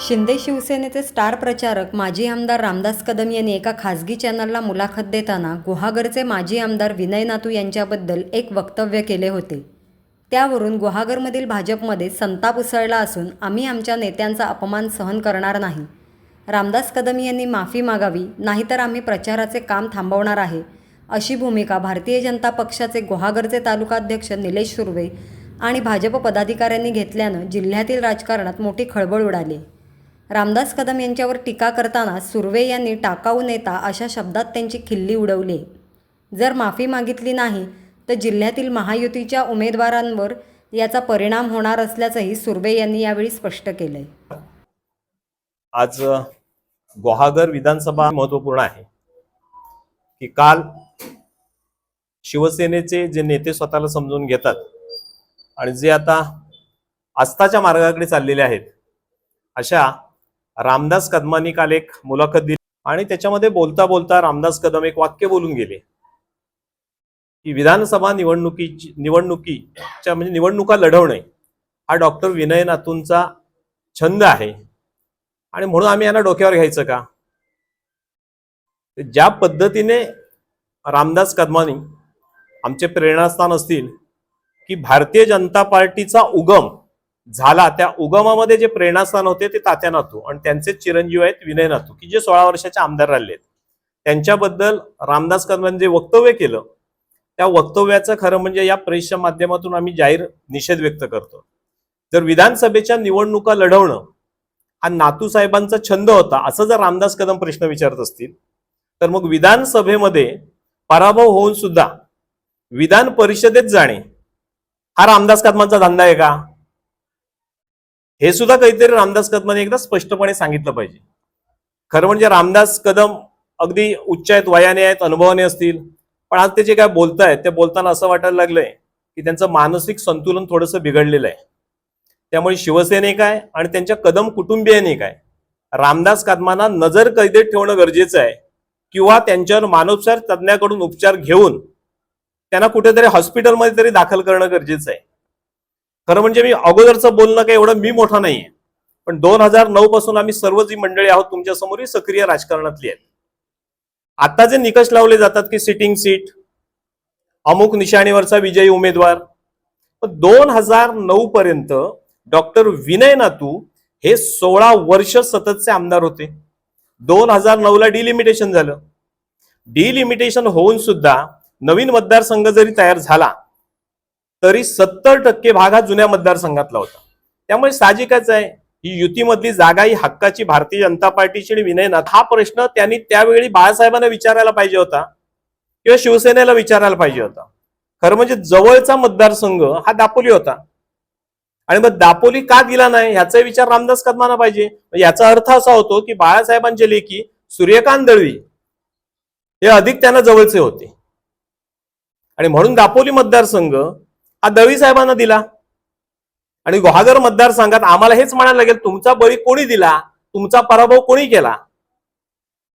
शिंदे शिवसेनेचे स्टार प्रचारक माजी आमदार रामदास कदम यांनी एका खासगी चॅनलला मुलाखत देताना गुहागरचे माजी आमदार विनय नातू यांच्याबद्दल एक वक्तव्य केले होते. त्यावरून गुहागरमधील भाजपमध्ये संताप उसळला असून आम्ही आमच्या नेत्यांचा अपमान सहन करणार नाही. रामदास कदम यांनी माफी मागावी नाहीतर आम्ही प्रचाराचे काम थांबवणार आहे अशी भूमिका भारतीय जनता पक्षाचे गुहागरचे तालुकाध्यक्ष निलेश सुर्वे आणि भाजप पदाधिकाऱ्यांनी घेतल्यानं जिल्ह्यातील राजकारणात मोठी खळबळ उडाली. रामदास कदम यांच्यावर टीका करताना सुर्वे यांनी टाकाऊ नेता अशा शब्दात त्यांची खिल्ली उडवली. जर माफी मागितली नाही तर जिल्ह्यातील महायुतीच्या उमेदवारांवर याचा परिणाम होणार असल्याचंही सुर्वे यांनी यावेळी स्पष्ट केलंय. आज गुहागर विधानसभा महत्त्वपूर्ण आहे. की काल शिवसेनेचे जे नेते स्वतःला समजून घेतात आणि जे आता आस्थाच्या मार्गाकडे चाललेले आहेत अशा रामदास कदमांनी काल एक मुलाखत दिली आणि त्याच्यामध्ये बोलता बोलता रामदास कदम एक वाक्य बोलून गेले. की विधानसभा निवडणुकीची निवडणुकीच्या म्हणजे निवडणुका लढवणे हा डॉक्टर विनय नातूंचा छंद आहे. आणि म्हणून आम्ही यांना डोक्यावर घ्यायचं का? ज्या पद्धतीने रामदास कदमानी आमचे प्रेरणास्थान असतील की भारतीय जनता पार्टीचा उगम झाला त्या उगमामध्ये जे प्रेरणास्थान होते ते तात्या नातू आणि त्यांचे चिरंजीव आहेत विनय नातू की जे सोळा वर्षाचे आमदार राहिले त्यांच्याबद्दल रामदास कदमांनी जे वक्तव्य केलं त्या वक्तव्याचं खरं म्हणजे या प्रेसच्या माध्यमातून आम्ही जाहीर निषेध व्यक्त करतो. जर विधानसभेच्या निवडणुका लढवणं हा नातू साहेबांचा छंद होता असं जर रामदास कदम प्रश्न विचारत असतील तर मग विधानसभेमध्ये पराभव होऊन सुद्धा विधान परिषदेत जाणे हा रामदास कदमांचा धंदा आहे का? हे सुद्धा काहीतरी रामदास कदमाने एकदा स्पष्टपणे सांगितलं पाहिजे. खरं म्हणजे रामदास कदम अगदी उच्च आहेत वयाने आहेत अनुभवाने असतील. पण आज ते जे काय बोलतायत ते बोलताना असं वाटायला लागलंय की त्यांचं मानसिक संतुलन थोडंसं बिघडलेलं आहे. त्यामुळे शिवसेने काय आणि त्यांच्या कदम कुटुंबियाने काय? रामदास कदमांना नजर कैदेत ठेवणं गरजेचं आहे किंवा त्यांच्यावर मानोपचार तज्ज्ञाकडून उपचार घेऊन त्यांना कुठेतरी हॉस्पिटलमध्ये तरी दाखल करणं गरजेचं आहे. खरं म्हणजे मी अगोदरचं बोलणं काही एवढं मी मोठा नाहीये. पण दोन हजार नऊ पासून आम्ही सर्व जी मंडळी आहोत तुमच्यासमोर ही सक्रिय राजकारणातली आहेत. आता जे निकष लावले जातात की सिटिंग सीट अमुक निशाणीवरचा विजयी उमेदवार. दोन हजार नऊ पर्यंत डॉक्टर विनय नातू हे सोळा वर्ष सततचे आमदार होते. दोन हजार नऊ ला डिलिमिटेशन झालं. डिलिमिटेशन होऊन सुद्धा नवीन मतदारसंघ जरी तयार झाला तरी सत्तर टक्के भाग हा जुन्या मतदारसंघातला होता. त्यामुळे साहजिकच आहे ही युतीमधली जागा ही हक्काची भारतीय जनता पार्टीची आणि विनयनाथ हा प्रश्न त्यांनी त्यावेळी बाळासाहेबांना विचारायला पाहिजे होता किंवा शिवसेनेला विचारायला पाहिजे होता. खरं म्हणजे जवळचा मतदारसंघ हा दापोली होता. आणि मग दापोली का दिला नाही ह्याचा विचार रामदास कदमाना पाहिजे. याचा अर्थ असा होतो की बाळासाहेबांचे लेखी सूर्यकांत दळवी हे अधिक त्यांना जवळचे होते. आणि म्हणून दापोली मतदारसंघ हा दळवी साहेबांना दिला. आणि गुहागर मतदारसंघात आम्हाला हेच म्हणायला लागेल तुमचा बळी कोणी दिला? तुमचा पराभव कोणी केला?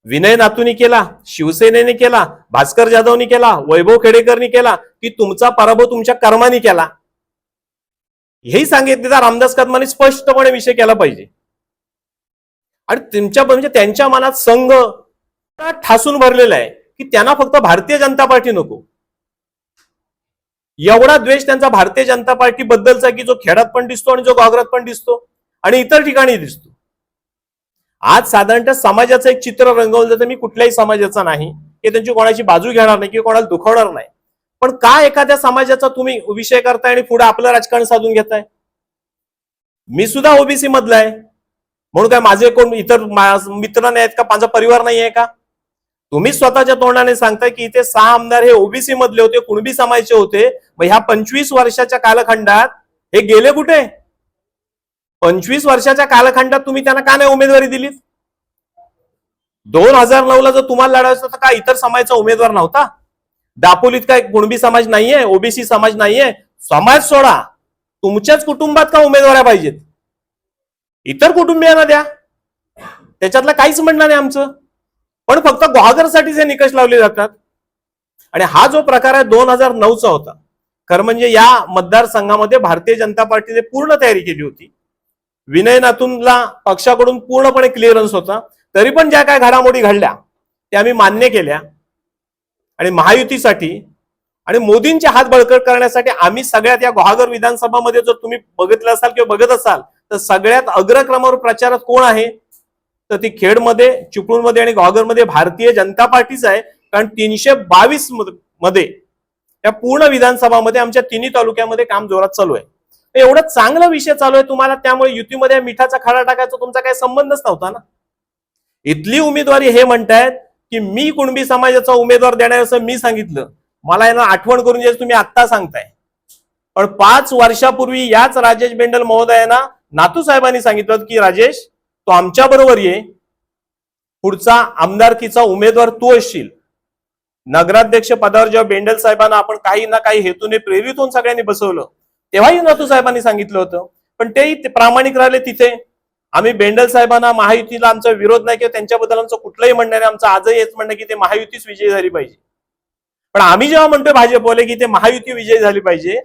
विनय नातूनी केला शिवसेनेने केला भास्कर जाधवनी केला वैभव खेडेकरनी केला की तुमचा पराभव तुमच्या कर्मानी केला? हेही सांगितले रामदास कदमाने स्पष्टपणे विषय केला पाहिजे. आणि तुमच्या म्हणजे त्यांच्या मनात संघ ठासून भरलेला आहे की त्यांना फक्त भारतीय जनता पार्टी नको. एवढा द्वेष त्यांचा भारतीय जनता पार्टी बद्दलचा की जो खेड्यात पण दिसतो आणि जो गावरात पण दिसतो आणि इतर ठिकाणी दिसतो. आज साधारणतः समाजाचं एक चित्र रंगवलं जातं. मी कुठल्याही समाजाचा नाही. की त्यांची कोणाची बाजू घेणार नाही किंवा कोणाला दुखवणार नाही. पण का एखाद्या समाजाचा तुम्ही विषय करताय आणि पुढे आपलं राजकारण साधून घेताय? मी सुद्धा ओबीसी मधला आहे. म्हणून काय माझे कोण इतर मित्र नाही आहेत का? माझा परिवार नाही आहे का? तुम्ही स्वतःच्या तोंडाने सांगताय की इथे सहा आमदार हे ओबीसी मधले होते कुणबी समाजचे होते. मग ह्या पंचवीस वर्षाच्या कालखंडात हे गेले कुठे? पंचवीस वर्षाच्या कालखंडात तुम्ही त्यांना का नाही उमेदवारी दिलीत? दोन हजार नऊ ला जर तुम्हाला लढायचं तर का इतर समाजाचा उमेदवार नव्हता? दापोलीत काय कुणबी समाज नाहीये ओबीसी समाज नाहीये? समाज सोडा. तुमच्याच कुटुंबात का उमेदवार पाहिजेत? इतर कुटुंबियांना द्या. त्याच्यातलं काहीच म्हणणं नाही आमचं. पण फक्त गुहागरसाठीच हे निकष लावले जातात. आणि हा जो प्रकार आहे दोन हजार नऊचा होता. खरं म्हणजे या मतदारसंघामध्ये भारतीय जनता पार्टीने पूर्ण तयारी केली होती. विनय नातूंना पक्षाकडून पूर्णपणे क्लिअरन्स होता. तरी पण ज्या काय घडामोडी घडल्या त्या आम्ही मान्य केल्या. आणि महायुतीसाठी आणि मोदींचे हात बळकट करण्यासाठी आम्ही सगळ्यात या गुहागर विधानसभामध्ये जर तुम्ही बघितलं असाल किंवा बघत असाल तर सगळ्यात अग्रक्रमावर प्रचारात कोण आहे? तर ती खेडमध्ये चिपळूणमध्ये आणि गुहागरमध्ये भारतीय जनता पार्टीच आहे. कारण तीनशे बावीसमध्ये या पूर्ण विधानसभामध्ये आमच्या तिन्ही तालुक्यामध्ये काम जोरात चालू आहे. एवढं चांगला विषय चालू आहे तुम्हाला त्यामुळे युतीमध्ये मिठाचा खडा टाकायचा तुमचा काही संबंधच नव्हता ना? इथली उमेदवारी हे म्हणतायत की मी कुणबी समाजाचा उमेदवार देणार असं मी सांगितलं. मला यांना आठवण करून द्यायचं तुम्ही आत्ता सांगताय. पण पाच वर्षापूर्वी याच राजेश बेंडल महोदयांना नातू साहेबांनी सांगितलं की राजेश तो आमच्या बरोबर ये. पुढचा आमदारकीचा उमेदवार तू असशील. नगराध्यक्ष पदावर जेव्हा बेंडल साहेबांना आपण काही ना काही हेतूने प्रेरित होऊन सगळ्यांनी बसवलं तेव्हाही नातू साहेबांनी सांगितलं होतं. पण तेही ते प्रामाणिक राहिले तिथे. आम्ही बेंडल साहेबांना महायुतीला आमचा विरोध नाही किंवा त्यांच्याबद्दल आमचं कुठलंही म्हणणं नाही. आमचं आजही हेच म्हणणं की ते महायुतीच विजयी झाली पाहिजे. पण आम्ही जेव्हा म्हणतोय भाजपवाले की ते महायुती विजयी झाली पाहिजे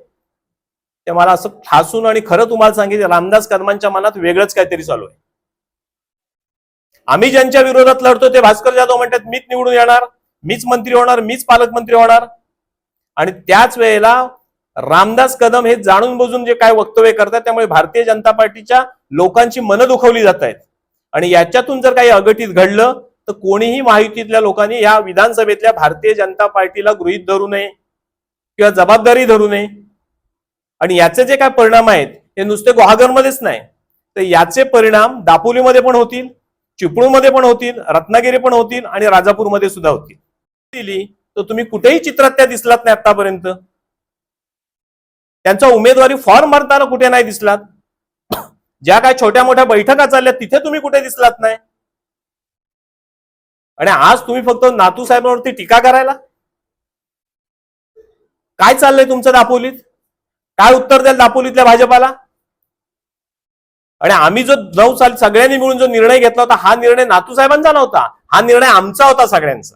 ते मला असं ठासून आणि खरं तुम्हाला सांगितलं रामदास कदमांच्या मनात वेगळंच काहीतरी चालू आहे. आम्ही ज्यांच्या विरोधात लढतो ते भास्कर जाधव म्हणतात मीच निवडून येणार मीच मंत्री होणार मीच पालकमंत्री होणार. आणि त्याच वेळेला रामदास कदम हे जाणून बुजून जे काय वक्तव्य करतात त्यामुळे भारतीय जनता पार्टीच्या लोकांची मनं दुखवली जात आहेत. आणि याच्यातून जर काही अघटित घडलं तर कोणीही माहितीतल्या लोकांनी या विधानसभेतल्या भारतीय जनता पार्टीला गृहीत धरू नये किंवा जबाबदारी धरू नये. आणि याचे जे काय परिणाम आहेत हे नुसते गुहागरमध्येच नाही. तर याचे परिणाम दापोलीमध्ये पण होतील चिपळूणमध्ये पण होतील रत्नागिरी पण होतील आणि राजापूरमध्ये सुद्धा होतील. दिली तर तुम्ही कुठेही चित्रात त्या दिसलात नाही आतापर्यंत. त्यांचा उमेदवारी फॉर्म भरताना कुठे नाही दिसलात. ज्या काय छोट्या मोठ्या बैठका चालल्या तिथे तुम्ही कुठे दिसलात नाही. आणि आज तुम्ही फक्त नातू साहेबांवरती टीका करायला? काय चाललंय तुमचं दापोलीत? काय उत्तर द्याल दापोलीतल्या भाजपाला? आणि आम्ही जो नऊ साल सगळ्यांनी मिळून जो निर्णय घेतला होता हा निर्णय नातू साहेबांचा नव्हता. हा निर्णय आमचा होता सगळ्यांचा.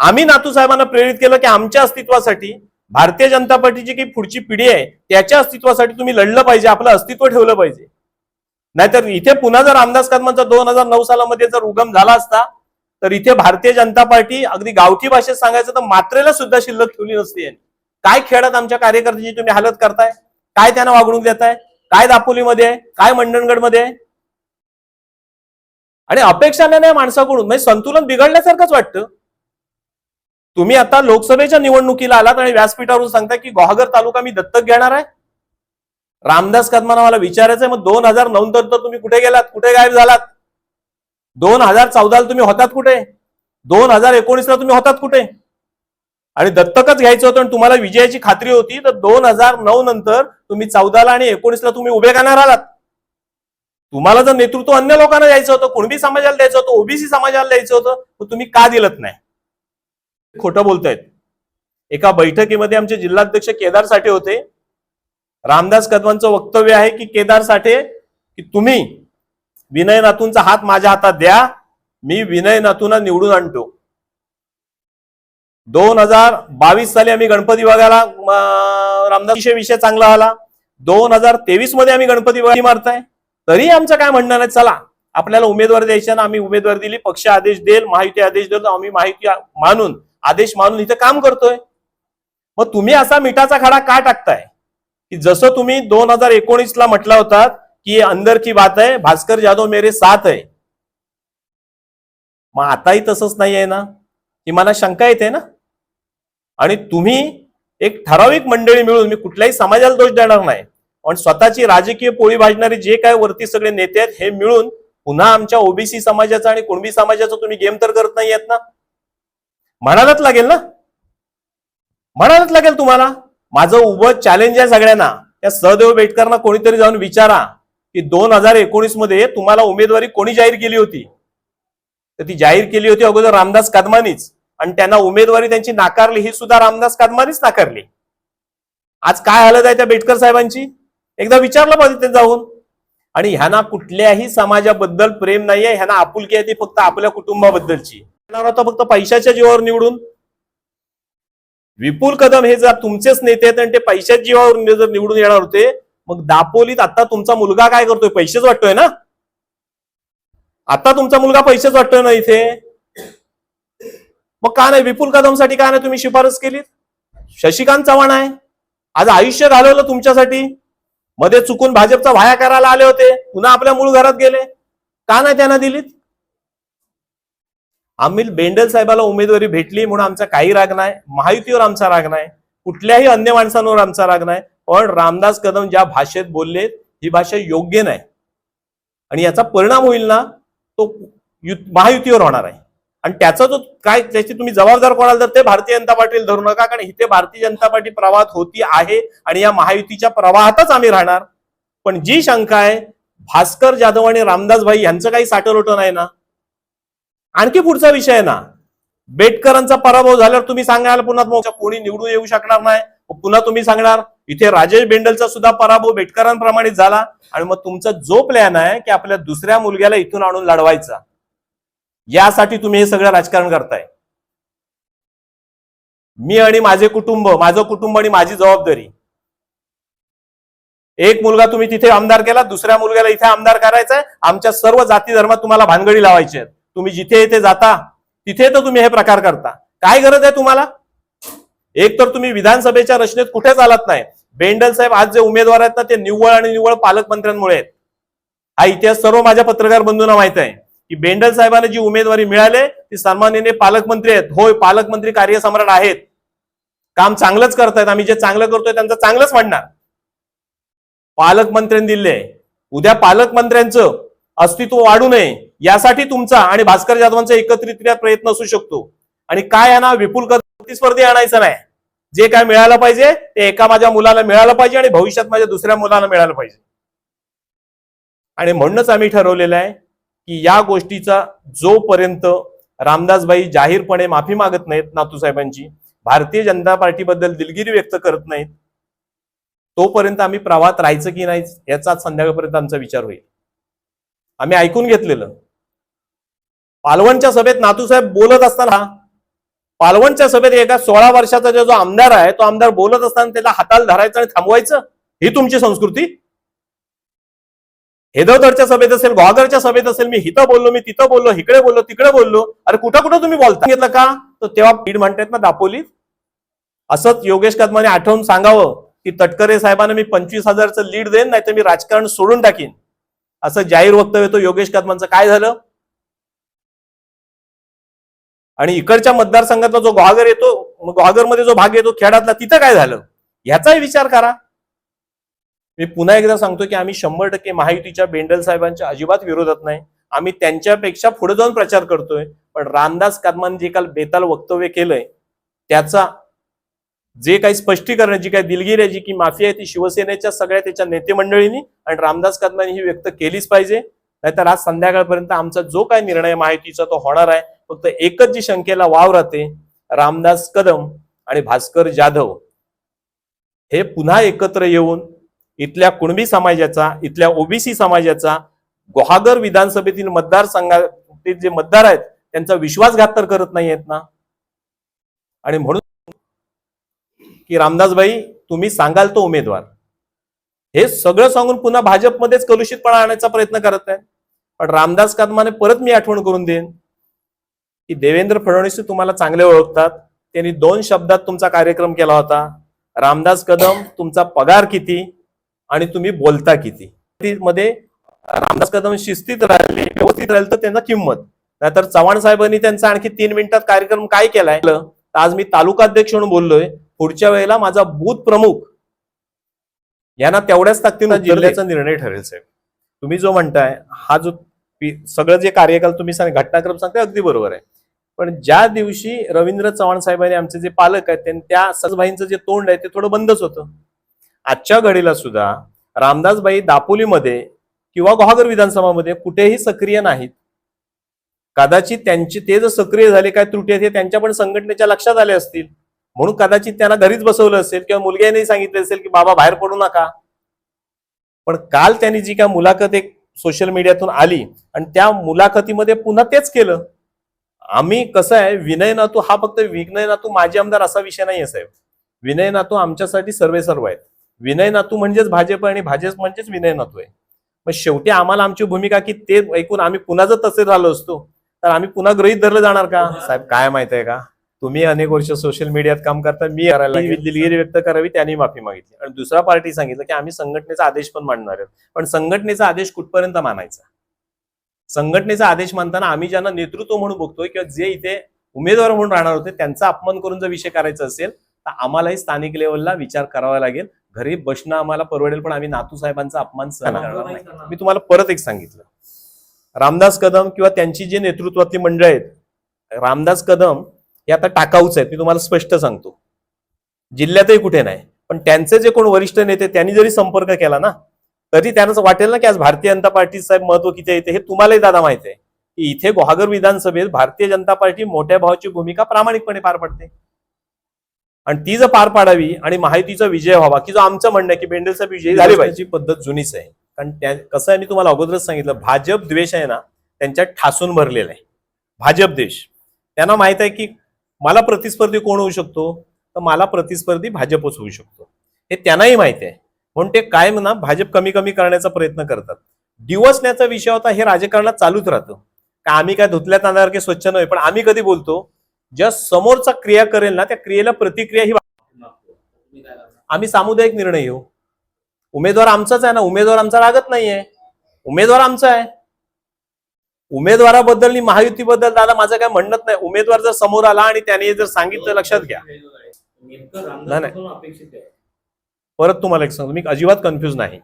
आम्ही नातू साहेबांना प्रेरित केलं की आमच्या अस्तित्वासाठी भारतीय जनता पार्टीची की पुढची पिढी आहे त्याच्या अस्तित्वासाठी तुम्ही लढलं पाहिजे आपलं अस्तित्व ठेवलं पाहिजे. नाहीतर इथे पुन्हा जर रामदास कदमांचा दोन हजार नऊ सालामध्ये जर उगम झाला असता तर इथे भारतीय जनता पार्टी अगदी गावठी भाषेत सांगायचं तर मात्रेला सुद्धा शिल्लक ठेवली नसते काय खेळात आमच्या कार्यकर्त्यांची तुम्ही हालत करताय? काय त्यांना वागणूक देताय? काय दापोलीमध्ये काय मंडणगडमध्ये आणि अपेक्षा नाही माणसाकडून. म्हणजे संतुलन बिघडल्यासारखंच वाटतं. तुम्ही आता लोकसभेच्या निवडणुकीला आलात आणि व्यासपीठावरून सांगता की गुहागर तालुका मी दत्तक घेणार आहे? रामदास कदमांना मला विचारायचंय मग दोन हजार नऊ नंतर तुम्ही कुठे गेलात? कुठे गायब झालात? दोन हजार चौदाला तुम्ही होतात कुठे? दोन हजार एकोणीसला तुम्ही होतात कुठे? आणि दत्तकच घ्यायचं होतं आणि तुम्हाला विजयाची खात्री होती तर दोन हजार नऊ नंतर तुम्ही चौदाला आणि एकोणीसला तुम्ही उभे करणार आलात. तुम्हाला जर नेतृत्व अन्य लोकांना द्यायचं होतं कुणबी समाजाला द्यायचं होतं ओबीसी समाजाला द्यायचं होतं तर तुम्ही का दिलत नाही? खोटं बोलतायत. एका बैठकीमध्ये आमचे जिल्हाध्यक्ष केदार साठे होते. रामदास कदमांचं वक्तव्य आहे की केदार साठे की तुम्ही विनय नातूंचा हात माझ्या हातात द्या मी विनय नातूंना निवडून आणतो. दोन हजार बावीस साली आम्ही गणपती बघायला रामदास विषय विषय चांगला आला. दोन हजार तेवीसमध्ये आम्ही गणपती बघायला मारताय तरी आमचं काय म्हणणं नाही चला. आपल्याला उमेदवार द्यायच्या ना आम्ही उमेदवार दिली पक्ष आदेश देईल माहिती आदेश देईल आम्ही माहिती मानून आदेश मानून इथं काम करतोय. मग तुम्ही असा मिठाचा खडा का टाकताय? की जसं तुम्ही दोन हजार एकोणीस ला म्हटला होता की अंदर की बात आहे भास्कर जाधव मेरे साथ आहे. मग आताही तसंच नाही आहे ना? की मला शंका येते ना? आणि तुम्ही एक ठराविक मंडळी मिळून मी कुठल्याही समाजाला दोष देणार नाही पण स्वतःची राजकीय पोळी भाजणारे जे काय वरती सगळे नेते आहेत हे मिळून पुन्हा आमच्या ओबीसी समाजाचा आणि कुणबी समाजाचा तुम्ही गेम तर करत नाही आहेत ना? म्हणायलाच लागेल ना? म्हणायलाच लागेल तुम्हाला? माझं उभं चॅलेंज आहे सगळ्यांना. त्या सहदेव बेटकरना कोणीतरी जाऊन विचारा की दोन हजार एकोणीसमध्ये तुम्हाला उमेदवारी कोणी जाहीर केली होती? तर ती जाहीर केली होती अगोदर रामदास कदमानीच. आणि त्यांना उमेदवारी त्यांची नाकारली ही सुद्धा रामदास कदमानीच नाकारली. आज काय हालत आहे त्या बेटकर साहेबांची? एकदा विचारलं पाहिजे ते जाऊन. आणि ह्यांना कुठल्याही समाजाबद्दल प्रेम नाहीये ह्यांना आपुलकी आहे ती फक्त आपल्या कुटुंबाबद्दलची. येणार होता फक्त पैशाच्या जीवावर निवडून. विपुल कदम हे जर तुमचेच नेते आहेत आणि ते पैशाच्या जीवावर जर निवडून येणार होते मग दापोलीत आता तुमचा मुलगा काय करतोय? पैसेच वाटतोय ना? आता तुमचा मुलगा पैसेच वाटतोय ना इथे? मग का नाही? विपुल कदमसाठी का नाही तुम्ही शिफारस केली शशिकांत चव्हाण आहे. आज आयुष्य घालवलं तुमच्यासाठी. मध्ये चुकून भाजपचा व्हाया करायला आले होते. पुन्हा आपल्या मूळ घरात गेले. का नाही त्यांना दिलीत? आम्ही बेंडल साहेबाला उमेदवारी भेटली म्हणून आमचा काही राग नाही. महायुतीवर आमचा राग नाही. कुठल्याही अन्य माणसांवर आमचा राग नाही. पण रामदास कदम ज्या भाषेत बोलले ही भाषा योग्य नाही. आणि याचा परिणाम होईल ना तो महायुतीवर होणार आहे. आणि त्याचा जो काय त्याची तुम्ही जबाबदार कोणाला तर ते भारतीय जनता पार्टीला धरू नका कारण इथे भारतीय जनता पार्टी प्रवाहात होती आहे आणि या महायुतीच्या प्रवाहातच आम्ही राहणार. पण जी शंका आहे भास्कर जाधव आणि रामदास भाई यांचं काही साठवलोटं नाही ना? आणखी पुढचा विषय आहे ना. बेटकरांचा पराभव झाल्यावर तुम्ही सांगाल पुन्हा मग कोणी निवडून येऊ शकणार नाही. पुन्हा तुम्ही सांगणार इथे राजेश बेंडलचा सुद्धा पराभव बेटकरांप्रमाणे झाला. आणि मग तुमचा जो प्लॅन आहे की आपल्या दुसऱ्या मुलग्याला इथून आणून लढवायचा. यासाठी तुम्ही हे सगळं राजकारण करताय. मी आणि माझे कुटुंब माझं कुटुंब आणि माझी जबाबदारी. एक मुलगा तुम्ही तिथे आमदार केला दुसऱ्या मुलग्याला इथे आमदार करायचा आहे आमच्या सर्व जाती धर्मात तुम्हाला भानगडी लावायची आहेत. तुम्ही जिथे इथे जाता तिथे तर तुम्ही हे प्रकार करता. काय गरज आहे तुम्हाला? एक तर तुम्ही विधानसभेच्या रचनेत कुठेच आलात नाही. बेंडल साहेब आज जे उमेदवार आहेत ना ते निव्वळ आणि निव्वळ पालकमंत्र्यांमुळे आहेत. हा इतिहास सर्व माझ्या पत्रकार बंधूंना माहीत आहे. की बेंडल साहेबांना जी उमेदवारी मिळाले ती सन्माननीय पालकमंत्री आहेत. होय पालकमंत्री कार्यसम्राट आहेत. काम चांगलंच करतायत. आम्ही जे चांगलं करतोय त्यांचं चांगलंच म्हणणार. पालकमंत्र्यांनी दिले उद्या पालकमंत्र्यांचं अस्तित्व वाढू नये यासाठी तुमचा आणि भास्कर जाधवांचा एकत्रितरित्या प्रयत्न असू शकतो. आणि काय यांना ना विपुल प्रतिस्पर्धी आणायचं नाही. जे काय मिळालं पाहिजे ते एका माझ्या मुलाला मिळालं पाहिजे आणि भविष्यात माझ्या दुसऱ्या मुलाला मिळालं पाहिजे. आणि म्हणूनच आम्ही ठरवलेलं आहे की या गोष्टीचा जोपर्यंत रामदासबाई जाहीरपणे माफी मागत नाहीत नातूसाहेबांची भारतीय जनता पार्टीबद्दल दिलगिरी व्यक्त करत नाहीत तोपर्यंत आम्ही प्रवाहात राहायचं की नाही याचा संध्याकाळपर्यंत आमचा विचार होईल. आम्ही ऐकून घेतलेलं. पालवणच्या सभेत नातूसाहेब बोलत असताना पालवणच्या सभेत एका सोळा वर्षाचा जो आमदार आहे तो आमदार बोलत असताना त्याला हाताला धरायचं आणि थांबवायचं ही तुमची संस्कृती? हेदवदरच्या सभेत असेल गुहागरच्या सभेत असेल मी इथं बोललो मी तिथं बोललो इकडे बोललो तिकडे बोललो अरे कुठं कुठं तुम्ही बोलता? घेतलं का? तर तेव्हा बीड म्हणतात ना दापोलीत असंच योगेश कदमाने आठवून सांगावं की तटकरे साहेबांना मी पंचवीस हजारचं लीड देईन नाही तर मी राजकारण सोडून टाकीन. असं जाहीर वक्तव्य तो योगेश कदमांचं. काय झालं? आणि इकडच्या मतदारसंघातला जो गुहागर येतो गुहागरमध्ये जो भाग येतो खेळातला तिथं काय झालं? ह्याचाही विचार करा. मी पुन्हा एकदा सांगतो की आम्ही शंभर टक्के महायुतीच्या बेंडल साहेबांच्या अजिबात विरोधात नाही. आम्ही त्यांच्यापेक्षा पुढे जाऊन प्रचार करतोय. पण रामदास कदमांनी जे काल बेताल वक्तव्य केलंय त्याचा जे काही स्पष्टीकरण जी काही दिलगिरी आहे जी की माफी आहे ती शिवसेनेच्या सगळ्या त्याच्या नेते मंडळींनी आणि रामदास कदमांनी ही व्यक्त केलीच पाहिजे. नाहीतर आज संध्याकाळपर्यंत आमचा जो काही निर्णय माहितीचा तो होणार आहे. फक्त एकच जी शंकेला वाव राहते रामदास कदम आणि भास्कर जाधव. हे पुन्हा एकत्र येऊन इथल्या कुणबी समाजाचा इथल्या ओबीसी समाजाचा गुहागर विधानसभेतील मतदारसंघातील जे मतदार आहेत त्यांचा विश्वासघात तर करत नाही आहेत ना? आणि म्हणून की रामदासबाई तुम्ही सांगाल तो उमेदवार. हे सगळं सांगून पुन्हा भाजपमध्येच कलुषितपणा आणण्याचा प्रयत्न करत आहे पण रामदास कदमाने परत मी आठवण करून देईन की देवेंद्र फडणवीस तुम्हाला चांगले ओळखतात. त्यांनी दोन शब्दात तुमचा कार्यक्रम केला होता. रामदास कदम तुमचा पगार किती? आणि तुम्ही बोलता किती? मध्ये रामदास कदम शिस्तीत राहिले व्यवस्थित राहिले तर त्यांना किंमत. नाहीतर चव्हाण साहेबांनी त्यांचा आणखी तीन मिनिटात कार्यक्रम काय केलाय? तर आज मी तालुका अध्यक्ष म्हणून बोललोय. पुढच्या वेळेला माझा बूथ प्रमुख यांना तेवढ्याच ताकदीनं जिल्ह्याचा निर्णय ठरेल साहेब. तुम्ही जो म्हणताय हा जो सगळं जे कार्यकाल तुम्ही सांग घटनाक्रम सांगताय अगदी बरोबर आहे. पण ज्या दिवशी रवींद्र चव्हाण साहेबांनी आमचे जे पालक आहेत त्या सजभाईंचं जे तोंड आहे ते थोडं बंदच होतं. आजच्या घडीला सुद्धा रामदासबाई दापोलीमध्ये किंवा गुहागर विधानसभामध्ये कुठेही सक्रिय नाहीत. कदाचित त्यांचे ते जर सक्रिय झाले काय त्रुटी आहेत हे त्यांच्या पण संघटनेच्या लक्षात आले असतील. म्हणून कदाचित त्यांना घरीच बसवलं असेल किंवा मुलग्याने सांगितलं असेल की बाबा बाहेर पडू नका. पण काल त्यांनी जी काय मुलाखत एक सोशल मीडियातून आली आणि त्या मुलाखतीमध्ये पुन्हा तेच केलं. आम्ही कसं आहे विनय नातू हा फक्त विनय नातू माझे आमदार असा विषय नाही आहे साहेब. विनय नातू आमच्यासाठी सर्वे सर्व आहेत. विनय नातू म्हणजेच भाजप आणि भाजप म्हणजेच विनय नातू आहे. मग शेवटी आम्हाला आमची भूमिका की ते ऐकून आम्ही पुन्हा जर तसे झालो असतो? तर आम्ही पुन्हा गृहीत धरलं जाणार का? साहेब काय माहीत आहे का? तुम्ही अनेक वर्ष सोशल मीडियात काम करता मी करायला. दिलगिरी व्यक्त करावी त्यांनी माफी मागितली. आणि दुसरा पार्टी सांगितलं की आम्ही संघटनेचा आदेश पण मांडणार आहोत. पण संघटनेचा आदेश कुठपर्यंत मानायचा? संघटनेचा आदेश मानताना आम्ही ज्यांना नेतृत्व म्हणून बघतोय किंवा जे इथे उमेदवार म्हणून राहणार होते त्यांचा अपमान करून जर विषय करायचा असेल तर आम्हालाही स्थानिक लेवलला विचार करावा लागेल. घरी बसणं आम्हाला परवडेल पण आम्ही नातू साहेबांचा अपमान सहन करणार नाही. मी तुम्हाला परत एक सांगितलं. रामदास कदम किंवा त्यांची जी नेतृत्वातली मंडळ आहेत रामदास कदम हे आता टाकाऊच आहेत. मी तुम्हाला स्पष्ट सांगतो. जिल्ह्यातही कुठे नाही. पण त्यांचे जे कोण वरिष्ठ नेते त्यांनी जरी संपर्क केला ना तरी त्यांना वाटेल ना की आज भारतीय जनता पार्टी साहेब महत्त्व किती येते हे तुम्हालाही दादा माहिती आहे. की इथे गुहागर विधानसभेत भारतीय जनता पार्टी मोठ्या भावाची भूमिका प्रामाणिकपणे पार पडते. आणि ती जर पार पाडावी आणि माहितीचा विजय व्हावा की जो आमचं म्हणणं आहे की बेंडेल साहेब विजयी झाली पाहिजे. पद्धत जुनीच आहे. कारण त्या कसं आहे मी तुम्हाला अगोदरच सांगितलं भाजप द्वेष आहे ना त्यांच्यात ठासून भरलेला आहे. भाजप देश त्यांना माहीत आहे की मला प्रतिस्पर्धी कोण होऊ शकतो? तर मला प्रतिस्पर्धी भाजपच होऊ शकतो. हे त्यांनाही माहिती आहे. म्हणून ते कायम ना भाजप कमी कमी करण्याचा प्रयत्न करतात. दिवसण्याचा विषय होता हे राजकारणात चालूच राहतं. का आम्ही काय धुतल्या तांदळासारखे स्वच्छ नव्हे पण आम्ही कधी बोलतो ज्या समोरचा क्रिया करेल ना त्या क्रियेला प्रतिक्रिया ही आम्ही सामुदायिक निर्णय घेऊ. उमेदवार आमचाच आहे ना उमेदवार आमचा लागत नाहीये. उमेदवार आमचा आहे. उमेदवाराबद्दल आणि महायुतीबद्दल दादा माझं काय म्हणणंच नाही. उमेदवार जर समोर आला आणि त्याने जर सांगितलं लक्षात घ्या. नाही, परत तुम्हाला एक सांगतो मी अजिबात कन्फ्युज नाही.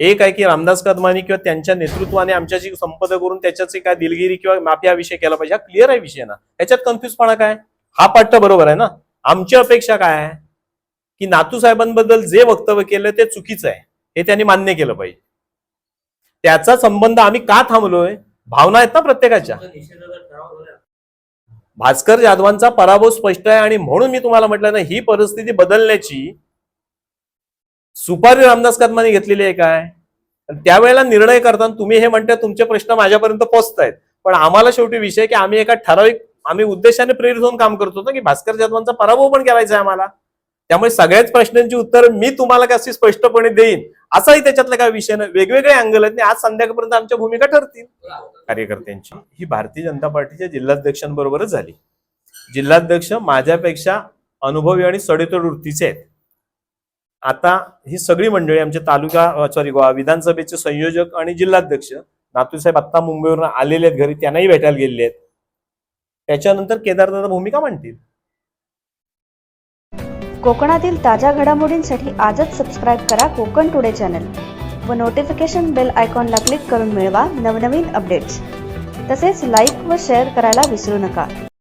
एक आहे की रामदास कदमानी किंवा त्यांच्या नेतृत्वाने आमच्याशी संपद करून त्याच्याची काय दिलगिरी किंवा माफी हा विषय केला पाहिजे. हा क्लिअर आहे विषय ना. याच्यात कन्फ्युजपणा काय? हा पाठ बरोबर आहे ना. आमची अपेक्षा काय आहे? की नातू साहेबांबद्दल जे वक्तव्य केलं ते चुकीचं आहे. हे त्यांनी मान्य केलं पाहिजे. त्याचा संबंध आम्ही का थांबलोय? भावना आहेत ना प्रत्येकाच्या. भास्कर जाधवांचा पराभव स्पष्ट आहे आणि म्हणून मी तुम्हाला म्हटलं ना ही परिस्थिती बदलण्याची सुपारी रामदास कदमाने घेतलेली आहे काय? त्यावेळेला निर्णय करताना तुम्ही हे म्हणता तुमचे प्रश्न माझ्यापर्यंत पोहोचतायत पण आम्हाला शेवटी विषय की आम्ही एका ठराविक आम्ही उद्देशाने प्रेरित होऊन काम करतो ना की भास्कर जाधवांचा पराभव पण करायचा आहे आम्हाला. त्यामुळे सगळ्याच प्रश्नांची उत्तर मी तुम्हाला कशी स्पष्टपणे देईन? असाही त्याच्यातला काय विषय नाही. वेगवेगळे अँगल आहेत आणि आज संध्याकाळपर्यंत आमच्या भूमिका ठरतील. कार्यकर्त्यांची. ही भारतीय जनता पार्टीच्या जिल्हाध्यक्षांबरोबरच झाली. जिल्हाध्यक्ष माझ्यापेक्षा अनुभवी आणि सडेतोड वृत्तीचे आहेत. आता ही सगळी मंडळी आमचे तालुका सॉरी विधानसभेचे संयोजक आणि जिल्हाध्यक्ष नातूसाहेब आत्ता मुंबईवरून आलेले आहेत घरी त्यांनाही भेटायला गेलेले आहेत. त्याच्यानंतर केदारदादा भूमिका मांडतील. कोकणातील ताज्या घडामोडींसाठी आजच सबस्क्राईब करा कोकण टुडे चॅनल व नोटिफिकेशन बेल आयकॉनला क्लिक करून मिळवा नवनवीन अपडेट्स तसेच लाईक व शेअर करायला विसरू नका.